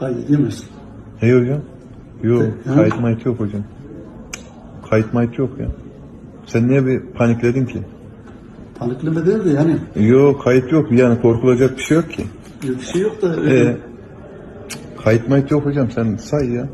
Kaydedemezsin. Ne hocam? Yok, Ha? kayıt mayıt yok hocam. Kayıt mayıt yok ya. Sen niye bir panikledin ki? Panikleme değil de yani Yok, kayıt yok. Yani korkulacak bir şey yok ki. bir şey yok da Ee, kayıt mayıt yok hocam. Sen say ya.